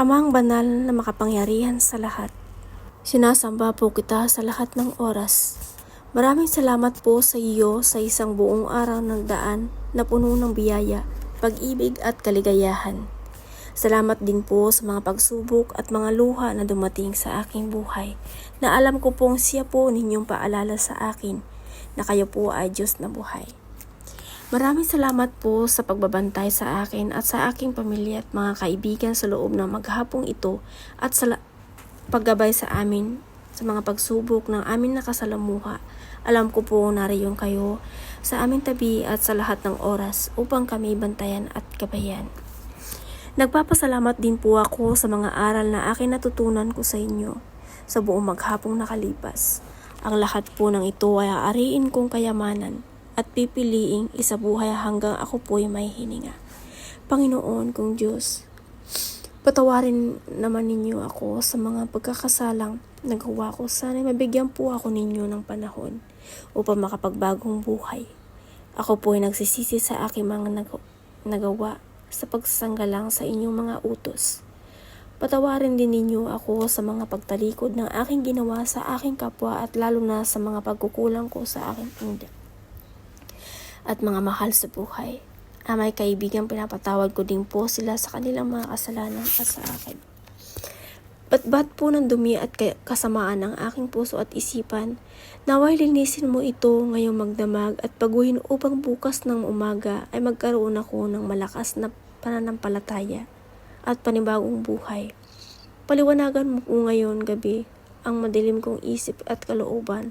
Amang banal na makapangyarihan sa lahat. Sinasamba po kita sa lahat ng oras. Maraming salamat po sa iyo sa isang buong araw ng daan na puno ng biyaya, pag-ibig at kaligayahan. Salamat din po sa mga pagsubok at mga luha na dumating sa aking buhay na alam ko pong siya po ninyong paalala sa akin na kayo po ay Diyos na buhay. Maraming salamat po sa pagbabantay sa akin at sa aking pamilya at mga kaibigan sa loob ng maghapong ito at sa paggabay sa amin sa mga pagsubok ng aming nakasalamuha. Alam ko po nariyon kayo sa aming tabi at sa lahat ng oras upang kami bantayan at gabayan. Nagpapasalamat din po ako sa mga aral na akin natutunan ko sa inyo sa buong maghapong nakalipas. Ang lahat po ng ito ay aariin kong kayamanan at pipiliing isabuhay hanggang ako po'y may hininga. Panginoon kong Diyos, patawarin naman ninyo ako sa mga pagkakasalang nagawa ko. Sana mabigyan po ako ninyo ng panahon upang makapagbagong buhay. Ako po ay nagsisisi sa aking mga nag- nagawa sa pagsasanggalang sa inyong mga utos. Patawarin din ninyo ako sa mga pagtalikod ng aking ginawa sa aking kapwa at lalo na sa mga pagkukulang ko sa aking ina at mga mahal sa buhay. Amay kaibigan, pinapatawad ko din po sila sa kanilang mga kasalanan at sa akin. Batbat po ng dumi at ka- kasamaan ng aking puso at isipan, naway linisin mo ito ngayong magdamag at paguhin upang bukas ng umaga ay magkaroon ako ng malakas na pananampalataya at panibagong buhay. Paliwanagan mo po ngayon gabi ang madilim kong isip at kalooban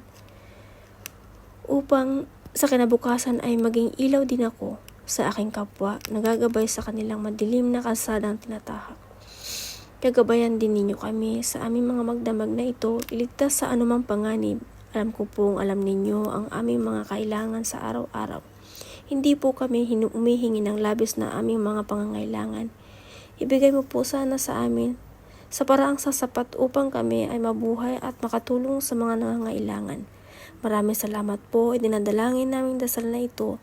upang sa kinabukasan ay maging ilaw din ako sa aking kapwa, nagagabay sa kanilang madilim na kalsadang tinatahak. Kagabayan din ninyo kami sa aming mga magdamag na ito, iligtas sa anumang panganib. Alam ko pong alam ninyo ang aming mga kailangan sa araw-araw. Hindi po kami umihingi ng labis na aming mga pangangailangan. Ibigay mo po sana sa amin sa paraang sasapat upang kami ay mabuhay at makatulong sa mga nangangailangan. Maraming salamat po, idinadalangin namin dasal na ito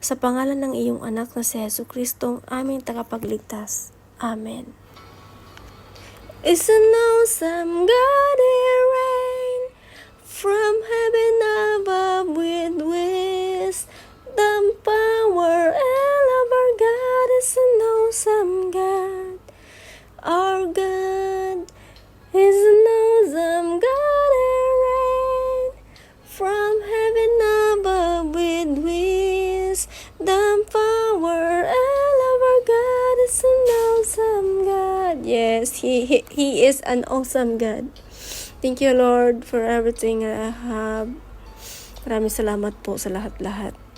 sa pangalan ng iyong anak na si Yesu Kristo, ang aming tagapagligtas. Amen. It's an awesome God rain from heaven wisdom, power, and love. Our God is an awesome God. Yes, he, he, he is an awesome God. Thank you, Lord, for everything I have. Maraming salamat po sa lahat-lahat.